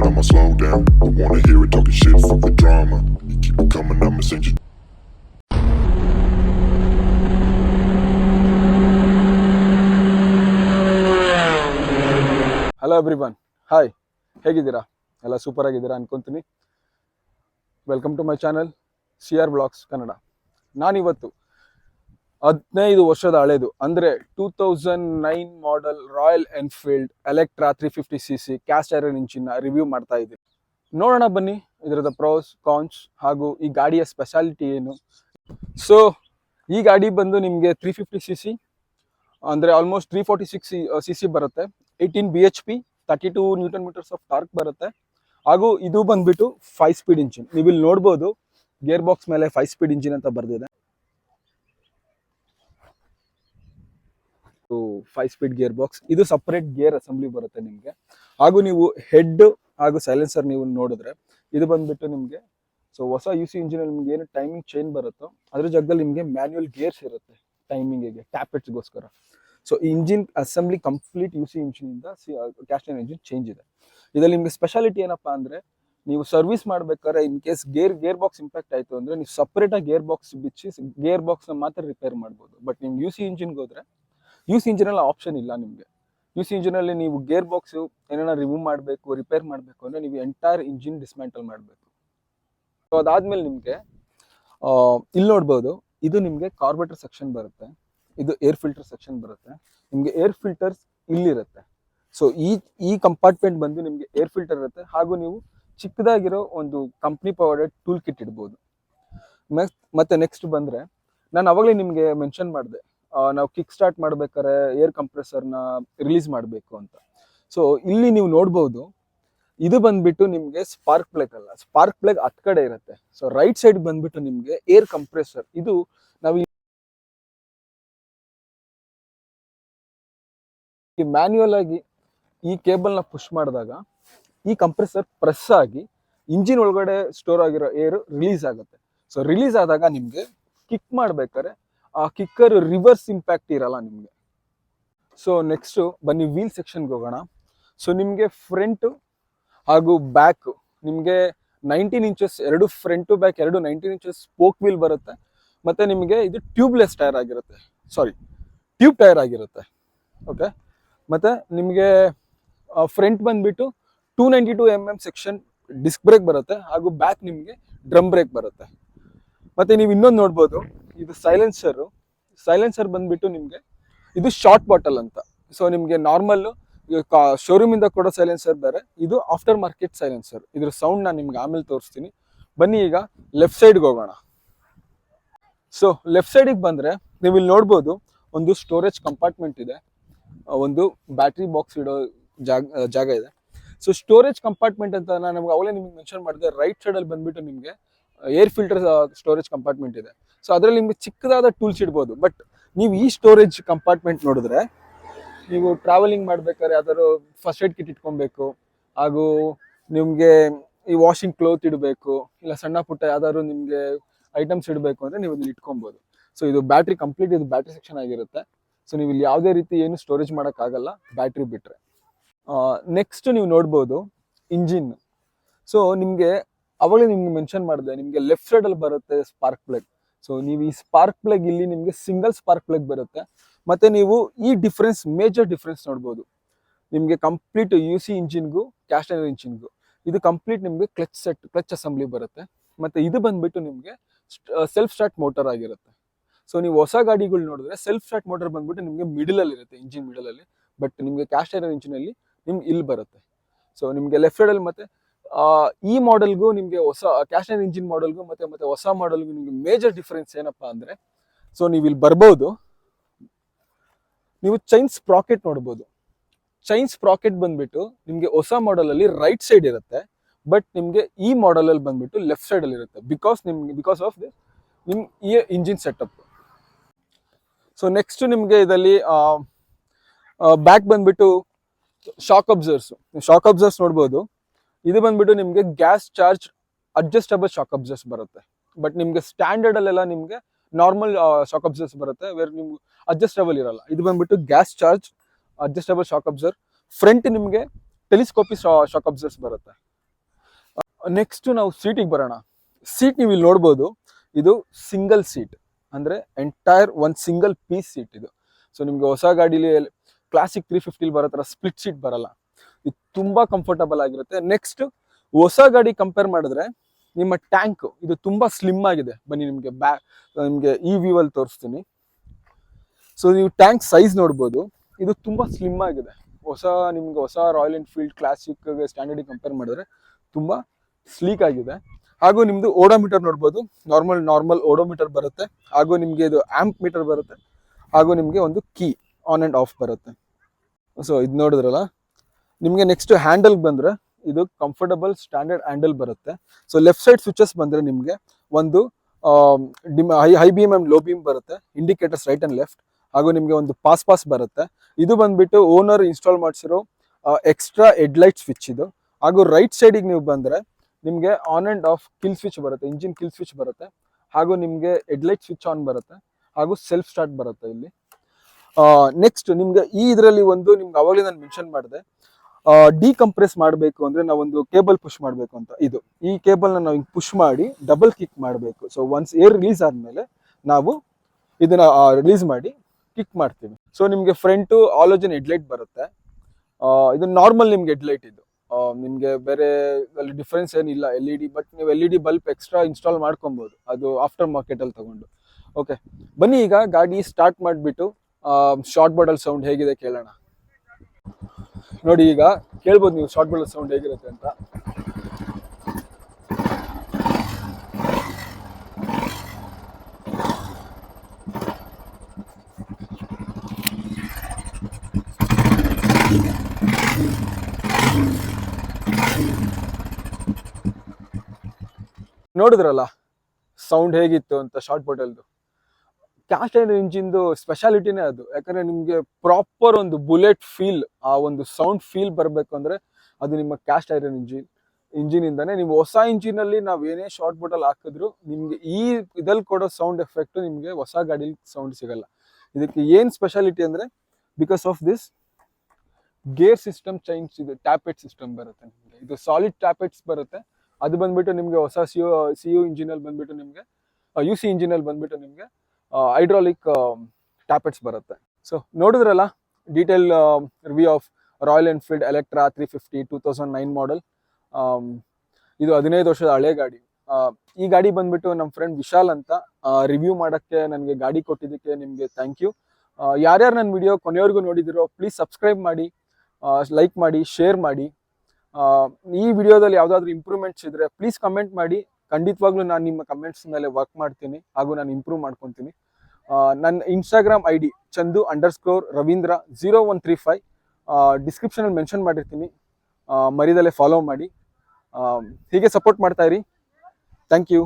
jam. I wanna hear it talking shit, fuck the drama. You keep it coming, I'ma send you. Hello everyone hi ಹೇಗಿದ್ದೀರಾ ಎಲ್ಲ super ಆಗಿದ್ದೀರಾ ಅನ್ಕೊಂತೀನಿ welcome to my channel C R blogs Kannada ನಾನಿವತ್ತು ಹದಿನೈದು ವರ್ಷದ ಹಳೆದು. ಅಂದರೆ two thousand nine model Royal Enfield Electra three fifty C C cast iron ಇಂಜಿನ್ನ review ಮಾಡ್ತಾ ಇದ್ದೀನಿ. ನೋಡೋಣ ಬನ್ನಿ ಇದರದ ಪ್ರೋಸ್ ಕಾನ್ಸ್ ಹಾಗೂ ಈ ಗಾಡಿಯ ಸ್ಪೆಷಾಲಿಟಿ ಏನು. ಸೊ ಈ ಗಾಡಿ ಬಂದು ನಿಮಗೆ ತ್ರೀ ಫಿಫ್ಟಿ ಸಿ ಸಿ ಅಂದರೆ almost three forty six C C ಬರುತ್ತೆ. Eighteen B H P thirty two newton metres of torque ಬರುತ್ತೆ. ಹಾಗೂ ಇದು ಬಂದ್ಬಿಟ್ಟು ಫೈವ್ ಸ್ಪೀಡ್ ಇಂಜಿನ್ ನೀವು ಇಲ್ಲಿ ನೋಡ್ಬೋದು ಗೇರ್ ಬಾಕ್ಸ್ ಮೇಲೆ ಫೈವ್ ಸ್ಪೀಡ್ ಇಂಜಿನ್ ಅಂತ ಬರ್ದಿದೆ. ಫೈವ್ ಸ್ಪೀಡ್ ಗೇರ್ ಬಾಕ್ಸ್ ಇದು ಸಪರೇಟ್ ಗೇರ್ ಅಸೆಂಬ್ಲಿ ಬರುತ್ತೆ ನಿಮಗೆ. ಹಾಗೂ ನೀವು ಹೆಡ್ ಹಾಗೂ ಸೈಲೆನ್ಸರ್ ನೀವು ನೋಡಿದ್ರೆ ಇದು ಬಂದ್ಬಿಟ್ಟು ನಿಮಗೆ ಸೊ ಹೊಸ ಯು ಸಿ ಇಂಜಿನ್ ನಿಮ್ಗೆ ಏನು ಟೈಮಿಂಗ್ ಚೇಂಜ್ ಬರುತ್ತೋ ಅದ್ರ ಜಾಗದಲ್ಲಿ ನಿಮಗೆ ಮ್ಯಾನ್ಯುವಲ್ ಗೇರ್ಸ್ ಇರುತ್ತೆ ಟೈಮಿಂಗಿಗೆ ಟ್ಯಾಪೆಟ್ಸ್ಗೋಸ್ಕರ so engine assembly complete U C ಇಂಜಿನಿಂದ ಕ್ಯಾಸ್ಟೈನ್ engine change ಇದೆ. ಇದರಲ್ಲಿ ನಿಮಗೆ ಸ್ಪೆಷಾಲಿಟಿ ಏನಪ್ಪಾ ಅಂದ್ರೆ ನೀವು ಸರ್ವಿಸ್ ಮಾಡ್ಬೇಕಾದ್ರೆ in case gear gear box impact ಆಯಿತು ಅಂದ್ರೆ ನೀವು ಸಪ್ರೇಟಾಗಿ ಗೇರ್ ಬಾಕ್ಸ್ ಬಿಚ್ಚಿ ಗೇರ್ ಬಾಕ್ಸ್ನ ಮಾತ್ರ ರಿಪೇರ್ ಮಾಡ್ಬೋದು. ಬಟ್ ನಿಮ್ಗೆ ಯು ಸಿ ಇಂಜಿನ್ಗೆ ಹೋದ್ರೆ ಯು ಸಿ ಇಂಜಿನಲ್ಲಿ ಆಪ್ಷನ್ ಇಲ್ಲ ನಿಮಗೆ. ಯು ಸಿ ಇಂಜಿನಲ್ಲಿ ನೀವು ಗೇರ್ ಬಾಕ್ಸು ಏನಾರ ರಿಮೂವ್ ಮಾಡಬೇಕು ರಿಪೇರ್ ಮಾಡಬೇಕು ಅಂದರೆ ನೀವು ಎಂಟೈರ್ ಇಂಜಿನ್ ಡಿಸ್ಮ್ಯಾಂಟಲ್ ಮಾಡಬೇಕು. ಸೊ ಅದಾದಮೇಲೆ ನಿಮಗೆ ಇಲ್ಲಿ ನೋಡ್ಬೋದು, ಇದು ನಿಮಗೆ ಕಾರ್ಬೇಟರ್ ಸೆಕ್ಷನ್ ಬರುತ್ತೆ. ಇದು ಏರ್ ಫಿಲ್ಟರ್ ಸೆಕ್ಷನ್ ಬರುತ್ತೆ. ನಿಮಗೆ ಏರ್ ಫಿಲ್ಟರ್ಸ್ ಇಲ್ಲಿರುತ್ತೆ. ಸೊ ಈ ಈ ಕಂಪಾರ್ಟ್ಮೆಂಟ್ ಬಂದು ನಿಮಗೆ ಏರ್ ಫಿಲ್ಟರ್ ಇರುತ್ತೆ. ಹಾಗೂ ನೀವು ಚಿಕ್ಕದಾಗಿರೋ ಒಂದು ಕಂಪ್ನಿ ಪವರ್ಡ್ ಟೂಲ್ ಕಿಟ್ ಇಡ್ಬೋದು. ನೆಕ್ಸ್ಟ್ ಮತ್ತೆ ನೆಕ್ಸ್ಟ್ ಬಂದರೆ, ನಾನು ಅವಾಗಲೇ ನಿಮಗೆ ಮೆನ್ಷನ್ ಮಾಡಿದೆ. ನಾವು ಕಿಕ್ ಸ್ಟಾರ್ಟ್ ಮಾಡ್ಬೇಕಾದ್ರೆ ಏರ್ ಕಂಪ್ರೆಸರ್ನ ರಿಲೀಸ್ ಮಾಡಬೇಕು ಅಂತ. ಸೊ ಇಲ್ಲಿ ನೀವು ನೋಡ್ಬೋದು, ಇದು ಬಂದ್ಬಿಟ್ಟು ನಿಮಗೆ ಸ್ಪಾರ್ಕ್ ಪ್ಲಗ್ ಅಲ್ಲ. ಸ್ಪಾರ್ಕ್ ಪ್ಲಗ್ ಹತ್ ಕಡೆ ಇರುತ್ತೆ. ಸೊ ರೈಟ್ ಸೈಡ್ ಬಂದ್ಬಿಟ್ಟು ನಿಮಗೆ ಏರ್ ಕಂಪ್ರೆಸರ್ ಇದು ನಾವು ಈ ಆಗಿ ಈ ಕೇಬಲ್ನ ಪುಷ್ ಮಾಡಿದಾಗ ಈ ಕಂಪ್ರೆಸರ್ ಪ್ರೆಸ್ ಆಗಿ ಇಂಜಿನ್ ಒಳಗಡೆ ಸ್ಟೋರ್ ಆಗಿರೋ ಏರ್ ರಿಲೀಸ್ ಆಗುತ್ತೆ. ಸೊ ರಿಲೀಸ್ ಆದಾಗ ನಿಮಗೆ ಕಿಕ್ ಮಾಡ್ಬೇಕಾದ್ರೆ ಆ ಕಿಕ್ಕರ್ ರಿವರ್ಸ್ ಇಂಪ್ಯಾಕ್ಟ್ ಇರಲ್ಲ ನಿಮಗೆ. ಸೊ ನೆಕ್ಸ್ಟ್ ಬನ್ನಿ ವೀಲ್ ಸೆಕ್ಷನ್ಗೆ ಹೋಗೋಣ. ಸೊ ನಿಮಗೆ ಫ್ರಂಟ್ ಹಾಗೂ ಬ್ಯಾಕ್ ನಿಮಗೆ ನೈನ್ಟೀನ್ ಇಂಚಸ್ ಎರಡು ಫ್ರಂಟು ಬ್ಯಾಕ್ ಎರಡು ನೈನ್ಟೀನ್ ಇಂಚಸ್ ಸ್ಪೋಕ್ ವೀಲ್ ಬರುತ್ತೆ. ಮತ್ತೆ ನಿಮಗೆ ಇದು ಟ್ಯೂಬ್ಲೆಸ್ ಟೈರ್ ಆಗಿರುತ್ತೆ. ಸಾರಿ ಟ್ಯೂಬ್ ಟೈರ್ ಆಗಿರುತ್ತೆ. ಓಕೆ ಮತ್ತೆ ನಿಮಗೆ ಫ್ರಂಟ್ ಬಂದ್ಬಿಟ್ಟು two ninety two M M section disc brake ಬರುತ್ತೆ ಹಾಗೂ ಬ್ಯಾಕ್ ನಿಮಗೆ ಡ್ರಮ್ ಬ್ರೇಕ್ ಬರುತ್ತೆ. ಮತ್ತೆ ನೀವು ಇನ್ನೊಂದು ನೋಡ್ಬೋದು. ಇದು ಸೈಲೆನ್ಸರ್ ಸೈಲೆನ್ಸರ್ ಬಂದ್ಬಿಟ್ಟು ನಿಮಗೆ ಇದು ಶಾರ್ಟ್ ಬಾಟಲ್ ಅಂತ. ಸೊ ನಿಮಗೆ ನಾರ್ಮಲ್ಲು ಶೋರೂಮ್ ಇಂದ ಕೊಡೋ ಸೈಲೆನ್ಸರ್ ಬೇರೆ. ಇದು ಆಫ್ಟರ್ ಮಾರ್ಕೆಟ್ ಸೈಲೆನ್ಸರ್ ಇದ್ರ ಸೌಂಡ್ ನಾನು ನಿಮ್ಗೆ ಆಮೇಲೆ ತೋರಿಸ್ತೀನಿ. ಬನ್ನಿ ಈಗ ಲೆಫ್ಟ್ ಸೈಡ್ಗೆ ಹೋಗೋಣ. ಸೊ ಲೆಫ್ಟ್ ಸೈಡಿಗೆ ಬಂದ್ರೆ ನೀವು ಇಲ್ಲಿ ನೋಡ್ಬೋದು ಒಂದು ಸ್ಟೋರೇಜ್ ಕಂಪಾರ್ಟ್ಮೆಂಟ್ ಇದೆ. ಒಂದು ಬ್ಯಾಟ್ರಿ ಬಾಕ್ಸ್ ಇಡೋ ಜಾಗ ಜಾಗ ಇದೆ. ಸೊ ಸ್ಟೋರೇಜ್ ಕಂಪಾರ್ಟ್ಮೆಂಟ್ ಅಂತ ನಾನು ನಮ್ಗೆ ಅವಲೇ ನಿಮ್ಗೆ ಮೆನ್ಷನ್ ಮಾಡಿದೆ. ರೈಟ್ ಸೈಡಲ್ಲಿ ಬಂದ್ಬಿಟ್ಟು ನಿಮಗೆ ಏರ್ ಫಿಲ್ಟರ್ ಸ್ಟೋರೇಜ್ ಕಂಪಾರ್ಟ್ಮೆಂಟ್ ಇದೆ. ಸೊ ಅದರಲ್ಲಿ ನಿಮ್ಗೆ ಚಿಕ್ಕದಾದ ಟೂಲ್ಸ್ ಇಡ್ಬೋದು. ಬಟ್ ನೀವು ಈ ಸ್ಟೋರೇಜ್ ಕಂಪಾರ್ಟ್ಮೆಂಟ್ ನೋಡಿದ್ರೆ, ನೀವು ಟ್ರಾವೆಲಿಂಗ್ ಮಾಡ್ಬೇಕಾದ್ರೆ ಯಾವ್ದಾದ್ರು ಫಸ್ಟ್ ಏಡ್ ಕಿಟ್ ಇಟ್ಕೊಬೇಕು, ಹಾಗೂ ನಿಮಗೆ ಈ ವಾಷಿಂಗ್ ಕ್ಲೋತ್ ಇಡಬೇಕು, ಇಲ್ಲ ಸಣ್ಣ ಪುಟ್ಟ ಯಾವ್ದಾದ್ರು ನಿಮಗೆ ಐಟಮ್ಸ್ ಇಡಬೇಕು ಅಂದ್ರೆ ನೀವು ಇಲ್ಲಿ ಇಟ್ಕೊಬೋದು. ಸೊ ಇದು ಬ್ಯಾಟ್ರಿ ಕಂಪ್ಲೀಟ್ ಇದು ಬ್ಯಾಟ್ರಿ ಸೆಕ್ಷನ್ ಆಗಿರುತ್ತೆ. ಸೊ ನೀವು ಇಲ್ಲಿ ಯಾವುದೇ ರೀತಿ ಏನು ಸ್ಟೋರೇಜ್ ಮಾಡೋಕ್ಕಾಗಲ್ಲ ಬ್ಯಾಟ್ರಿ ಬಿಟ್ಟರೆ ನೆಕ್ಸ್ಟ್ ನೀವು ನೋಡ್ಬೋದು ಇಂಜಿನ್ ಸೊ ನಿಮಗೆ ಅವಾಗಲೇ ನಿಮ್ಗೆ ಮೆನ್ಷನ್ ಮಾಡಿದೆ, ನಿಮಗೆ ಲೆಫ್ಟ್ ಸೈಡಲ್ಲಿ ಬರುತ್ತೆ ಸ್ಪಾರ್ಕ್ ಪ್ಲಗ್ ಸೊ ನೀವು ಈ ಸ್ಪಾರ್ಕ್ ಪ್ಲಗ್ ಇಲ್ಲಿ ನಿಮಗೆ ಸಿಂಗಲ್ ಸ್ಪಾರ್ಕ್ ಪ್ಲಗ್ ಬರುತ್ತೆ. ಮತ್ತೆ ನೀವು ಈ ಡಿಫ್ರೆನ್ಸ್ ಮೇಜರ್ ಡಿಫ್ರೆನ್ಸ್ ನೋಡ್ಬೋದು. ನಿಮಗೆ ಕಂಪ್ಲೀಟ್ ಯು ಸಿ ಇಂಜಿನ್ಗೂ ಕ್ಯಾಸ್ಟನರ್ ಇಂಜಿನ್ಗೂ ಇದು ಕಂಪ್ಲೀಟ್ ನಿಮಗೆ ಕ್ಲಚ್ ಸೆಟ್ ಕ್ಲಚ್ ಅಸೆಂಬ್ಲಿ ಬರುತ್ತೆ. ಮತ್ತೆ ಇದು ಬಂದ್ಬಿಟ್ಟು ನಿಮಗೆ ಸೆಲ್ಫ್ ಸ್ಟಾರ್ಟ್ ಮೋಟರ್ ಆಗಿರುತ್ತೆ. ಸೊ ನೀವು ಹೊಸ ಗಾಡಿಗಳು ನೋಡಿದ್ರೆ ಸೆಲ್ಫ್ ಸ್ಟಾರ್ಟ್ ಮೋಟರ್ ಬಂದ್ಬಿಟ್ಟು ನಿಮಗೆ ಮಿಡಲ್ ಅಲ್ಲಿ ಇರುತ್ತೆ ಇಂಜಿನ್ ಮಿಡಲ್ ಅಲ್ಲಿ. ಬಟ್ ನಿಮಗೆ ಕ್ಯಾಶ್ ಇಂಜಿನ್ ಅಲ್ಲಿ ನಿಮ್ಗೆ ಇಲ್ಲಿ ಬರುತ್ತೆ. ಸೊ ನಿಮಗೆ ಲೆಫ್ಟ್ ಸೈಡ್ ಅಲ್ಲಿ ಮತ್ತೆ ಈ ಮಾಡೆಲ್ಗೂ ನಿಮಗೆ ಹೊಸ ಕ್ಯಾಶ್ ಆನ್ ಇಂಜಿನ್ ಮಾಡೆಲ್ಗೂ ಮತ್ತೆ ಮತ್ತೆ ಹೊಸ ಮಾಡೆಲ್ಗೂ ನಿಮಗೆ ಮೇಜರ್ ಡಿಫರೆನ್ಸ್ ಏನಪ್ಪಾ ಅಂದ್ರೆ ಸೊ ನೀವು ಇಲ್ಲಿ ಬರ್ಬೋದು. ನೀವು ಚೈನ್ ಸ್ಪ್ರಾಕೆಟ್ ನೋಡ್ಬೋದು. ಚೈನ್ ಸ್ಪ್ರಾಕೆಟ್ ಬಂದ್ಬಿಟ್ಟು ನಿಮಗೆ ಹೊಸ ಮಾಡೆಲ್ ಅಲ್ಲಿ ರೈಟ್ ಸೈಡ್ ಇರುತ್ತೆ ಬಟ್ ನಿಮಗೆ ಈ ಮಾಡೆಲ್ ಅಲ್ಲಿ ಬಂದ್ಬಿಟ್ಟು ಲೆಫ್ಟ್ ಸೈಡ್ ಅಲ್ಲಿ ಇರುತ್ತೆ ಬಿಕಾಸ್ ನಿಮ್ಗೆ ಬಿಕಾಸ್ ಆಫ್ ದಿಸ್ ನಿಮ್, ಈ ಇಂಜಿನ್ ಸೆಟಪ್ ಸೊ ನೆಕ್ಸ್ಟ್ ನಿಮಗೆ ಇದರಲ್ಲಿ ಬ್ಯಾಕ್ ಬಂದ್ಬಿಟ್ಟು ಶಾಕ್ ಅಬ್ಸರ್ಸ್ ಶಾಕ್ ಅಬ್ಸರ್ಸ್ ನೋಡ್ಬೋದು. ಇದು ಬಂದ್ಬಿಟ್ಟು ನಿಮಗೆ gas charge adjustable shock absorbers ಬರುತ್ತೆ. ಬಟ್ ನಿಮಗೆ ಸ್ಟ್ಯಾಂಡರ್ಡ್ ಅಲ್ಲೆಲ್ಲ ನಿಮಗೆ ನಾರ್ಮಲ್ ಶಾಕ್ ಅಬ್ಸರ್ಸ್ ಬರುತ್ತೆ. ವೇರ್ ನಿಮ್ಗೆ ಅಡ್ಜಸ್ಟಬಲ್ ಇರಲ್ಲ. ಇದು ಬಂದ್ಬಿಟ್ಟು gas charge adjustable shock absorber front ನಿಮಗೆ ಟೆಲಿಸ್ಕೋಪಿ ಶಾಕ್ ಅಬ್ಸರ್ಸ್ ಬರುತ್ತೆ. ನೆಕ್ಸ್ಟ್ ನಾವು ಸೀಟಿಗೆ ಬರೋಣ. ಸೀಟ್ ನೀವು ಇಲ್ಲಿ ನೋಡ್ಬೋದು. ಇದು ಸಿಂಗಲ್ ಸೀಟ್ ಅಂದ್ರೆ ಎಂಟೈರ್ ಒಂದು ಸಿಂಗಲ್ ಪೀಸ್ ಸೀಟ್ ಇದು. ಸೊ ನಿಮಗೆ ಹೊಸ ಗಾಡೀಲಿ ಕ್ಲಾಸಿಕ್ ತ್ರೀ ಫಿಫ್ಟಿಲಿ ಬರೋ ಥರ ಸ್ಪ್ಲಿಟ್ ಸೀಟ್ ಬರಲ್ಲ. ತುಂಬಾ ಕಂಫರ್ಟಬಲ್ ಆಗಿರುತ್ತೆ. ನೆಕ್ಸ್ಟ್ ಹೊಸ ಗಾಡಿ ಕಂಪೇರ್ ಮಾಡಿದ್ರೆ ನಿಮ್ಮ ಟ್ಯಾಂಕ್ ಇದು ತುಂಬಾ ಸ್ಲಿಮ್ ಆಗಿದೆ. ಬನ್ನಿ ನಿಮಗೆ ಬ್ಯಾ ನಿಮಗೆ ಈ ವ್ಯೂ ಅಲ್ಲಿ ತೋರಿಸ್ತೀನಿ. ಸೊ ನೀವು ಟ್ಯಾಂಕ್ ಸೈಜ್ ನೋಡ್ಬೋದು. ಇದು ತುಂಬಾ ಸ್ಲಿಮ್ ಆಗಿದೆ. ಹೊಸ, ನಿಮ್ಗೆ ಹೊಸ Royal Enfield Classic standard compare ಮಾಡಿದ್ರೆ ತುಂಬಾ ಸ್ಲೀಕ್ ಆಗಿದೆ. ಹಾಗೂ ನಿಮ್ದು ಓಡೋಮೀಟರ್ ನೋಡ್ಬೋದು. ನಾರ್ಮಲ್ ನಾರ್ಮಲ್ ಓಡೋಮೀಟರ್ ಬರುತ್ತೆ. ಹಾಗೂ ನಿಮಗೆ ಇದು ಆಂಪ್ ಮೀಟರ್ ಬರುತ್ತೆ. ಹಾಗೂ ನಿಮಗೆ ಒಂದು ಕೀ ಆನ್ ಆ್ಯಂಡ್ ಆಫ್ ಬರುತ್ತೆ. ಸೊ ಇದು ನೋಡಿದ್ರಲ್ಲ? ನಿಮಗೆ ನೆಕ್ಸ್ಟ್ ಹ್ಯಾಂಡಲ್ ಬಂದ್ರೆ ಇದು ಕಂಫರ್ಟಬಲ್ ಸ್ಟ್ಯಾಂಡರ್ಡ್ ಹ್ಯಾಂಡಲ್ ಬರುತ್ತೆ. ಸೊ ಲೆಫ್ಟ್ ಸೈಡ್ ಸ್ವಿಚಸ್ ಬಂದ್ರೆ ನಿಮಗೆ ಒಂದು dim high high beam and low beam ಬರುತ್ತೆ. ಇಂಡಿಕೇಟರ್ಸ್ ರೈಟ್ ಅಂಡ್ ಲೆಫ್ಟ್ ಹಾಗೂ ನಿಮಗೆ ಒಂದು ಪಾಸ್ ಪಾಸ್ ಬರುತ್ತೆ. ಇದು ಬಂದ್ಬಿಟ್ಟು ಓನರ್ ಇನ್ಸ್ಟಾಲ್ ಮಾಡಿಸಿರೋ ಎಕ್ಸ್ಟ್ರಾ ಹೆಡ್ಲೈಟ್ ಸ್ವಿಚ್ ಇದು. ಹಾಗೂ ರೈಟ್ ಸೈಡಿಗೆ ನೀವು ಬಂದ್ರೆ ನಿಮಗೆ on and off kill switch ಬರುತ್ತೆ. ಇಂಜಿನ್ ಕಿಲ್ ಸ್ವಿಚ್ ಬರುತ್ತೆ. ಹಾಗೂ ನಿಮಗೆ ಹೆಡ್ಲೈಟ್ ಸ್ವಿಚ್ ಆನ್ ಬರುತ್ತೆ. ಹಾಗೂ ಸೆಲ್ಫ್ ಸ್ಟಾರ್ಟ್ ಬರುತ್ತೆ ಇಲ್ಲಿ. ನೆಕ್ಸ್ಟ್ ನಿಮಗೆ ಈ ಇದರಲ್ಲಿ ಒಂದು ನಿಮ್ಗೆ ಅವಾಗಲೇ ನಾನು ಮೆನ್ಷನ್ ಮಾಡಿದೆ. ಡಿಕಂಪ್ರೆಸ್ ಮಾಡಬೇಕು ಅಂದ್ರೆ ನಾವೊಂದು ಕೇಬಲ್ ಪುಷ್ ಮಾಡಬೇಕು ಅಂತ. ಇದು. ಈ ಕೇಬಲ್ನ ನಾವು ಹಿಂಗೆ ಪುಷ್ ಮಾಡಿ ಡಬಲ್ ಕಿಕ್ ಮಾಡಬೇಕು. ಸೊ ಒನ್ಸ್ ಏರ್ ರಿಲೀಸ್ ಆದ್ಮೇಲೆ ನಾವು ಇದನ್ನ ರಿಲೀಸ್ ಮಾಡಿ ಕಿಕ್ ಮಾಡ್ತೀವಿ. ಸೊ ನಿಮಗೆ ಫ್ರಂಟು ಆಲೋಜನ್ ಹೆಡ್ಲೈಟ್ ಬರುತ್ತೆ. ಇದು ನಾರ್ಮಲ್ ನಿಮ್ಗೆ ಹೆಡ್ಲೈಟ್ ಇದು. ನಿಮಗೆ ಬೇರೆ ಅಲ್ಲಿ ಡಿಫ್ರೆನ್ಸ್ ಏನಿಲ್ಲ ಎಲ್ ಇ ಡಿ ಬಟ್ ನೀವು L E D bulb extra install ಮಾಡ್ಕೊಬೋದು. ಅದು ಆಫ್ಟರ್ ಮಾರ್ಕೆಟ್ ಅಲ್ಲಿ ತಗೊಂಡು. ಓಕೆ ಬನ್ನಿ ಈಗ ಗಾಡಿ ಸ್ಟಾರ್ಟ್ ಮಾಡಿಬಿಟ್ಟು ಶಾರ್ಟ್ ಬಾಟಲ್ ಸೌಂಡ್ ಹೇಗಿದೆ ಕೇಳೋಣ. ನೋಡಿ, ಈಗ ಕೇಳ್ಬೋದು ನೀವು ಶಾರ್ಟ್ ಬಾಟಲ್ ಸೌಂಡ್ ಹೇಗಿರುತ್ತೆ ಅಂತ. ನೋಡಿದ್ರಲ್ಲ ಸೌಂಡ್ ಹೇಗಿತ್ತು ಅಂತ ಶಾರ್ಟ್ ಬಾಟಲ್ದು ಕ್ಯಾಸ್ಟ್ ಐರನ್ ಇಂಜಿನ್ದು ಸ್ಪೆಷಾಲಿಟಿನೇ ಅದು. ಯಾಕಂದ್ರೆ ನಿಮಗೆ ಪ್ರಾಪರ್ ಒಂದು ಬುಲೆಟ್ ಫೀಲ್ ಆ ಒಂದು ಸೌಂಡ್ ಫೀಲ್ ಬರಬೇಕು ಅಂದ್ರೆ ಅದು ನಿಮ್ಮ ಕ್ಯಾಸ್ಟ್ ಐರನ್ ಇಂಜಿನ್ ಇಂಜಿನ್ ಇಂದಾನೆ. ನೀವು ಹೊಸ ಇಂಜಿನ್ ಅಲ್ಲಿ ನಾವ್ ಏನೇ ಶಾರ್ಟ್ ಬಟಲ್ ಹಾಕಿದ್ರು, ನಿಮಗೆ ಈ ಇದಲ್ಲಿ ಕೊಡೋ ಸೌಂಡ್ ಎಫೆಕ್ಟ್ ನಿಮಗೆ ಹೊಸ ಗಾಡಿಲಿ ಸೌಂಡ್ ಸಿಗಲ್ಲ. ಇದಕ್ಕೆ ಏನು ಸ್ಪೆಷಾಲಿಟಿ ಅಂದ್ರೆ because of this gear system chains ಇದು ಟ್ಯಾಪೆಟ್ ಸಿಸ್ಟಮ್ ಬರುತ್ತೆ ನಿಮಗೆ. ಇದು ಸಾಲಿಡ್ ಟ್ಯಾಪೆಟ್ಸ್ ಬರುತ್ತೆ. ಅದು ಬಂದ್ಬಿಟ್ಟು ನಿಮಗೆ ಹೊಸ ಸಿ ಯು ಸಿ ಯು ಇಂಜಿನಲ್ಲಿ ಬಂದ್ಬಿಟ್ಟು ನಿಮಗೆ ಯು ಸಿ ಇಂಜಿನಲ್ಲಿ ಬಂದ್ಬಿಟ್ಟು ನಿಮಗೆ ಹೈಡ್ರಾಲಿಕ್ ಟ್ಯಾಪೆಟ್ಸ್ ಬರುತ್ತೆ. ಸೊ ನೋಡಿದ್ರಲ್ಲ detail review of Royal Enfield Electra three fifty two thousand nine model ಇದು ಹದಿನೈದು ವರ್ಷದ ಹಳೆ ಗಾಡಿ. ಈ ಗಾಡಿ ಬಂದ್ಬಿಟ್ಟು ನಮ್ಮ ಫ್ರೆಂಡ್ ವಿಶಾಲ್ ಅಂತ ರಿವ್ಯೂ ಮಾಡೋಕ್ಕೆ ನನಗೆ ಗಾಡಿ ಕೊಟ್ಟಿದ್ದಕ್ಕೆ ನಿಮಗೆ ಥ್ಯಾಂಕ್ ಯು ಯಾರ್ಯಾರು ನನ್ನ ವಿಡಿಯೋ ಕೊನೆಯವರೆಗೂ ನೋಡಿದಿರೋ ಪ್ಲೀಸ್ ಸಬ್ಸ್ಕ್ರೈಬ್ ಮಾಡಿ ಲೈಕ್ ಮಾಡಿ ಶೇರ್ ಮಾಡಿ. ಈ ವಿಡಿಯೋದಲ್ಲಿ ಯಾವುದಾದ್ರೂ ಇಂಪ್ರೂವ್ಮೆಂಟ್ಸ್ ಇದ್ದರೆ ಪ್ಲೀಸ್ ಕಮೆಂಟ್ ಮಾಡಿ. ಖಂಡಿತವಾಗ್ಲೂ ನಾನು ನಿಮ್ಮ ಕಮೆಂಟ್ಸ್ ಮೇಲೆ ವರ್ಕ್ ಮಾಡ್ತೀನಿ. ಹಾಗೂ ನಾನು ಇಂಪ್ರೂವ್ ಮಾಡ್ಕೊತೀನಿ. ನನ್ನ Instagram I D Chandu underscore Ravindra zero one three five ಡಿಸ್ಕ್ರಿಪ್ಷನಲ್ಲಿ ಮೆನ್ಷನ್ ಮಾಡಿರ್ತೀನಿ. ಮರಿದಲ್ಲೇ ಫಾಲೋ ಮಾಡಿ. ಹೀಗೆ ಸಪೋರ್ಟ್ ಮಾಡ್ತಾ ಇರಿ. Thank you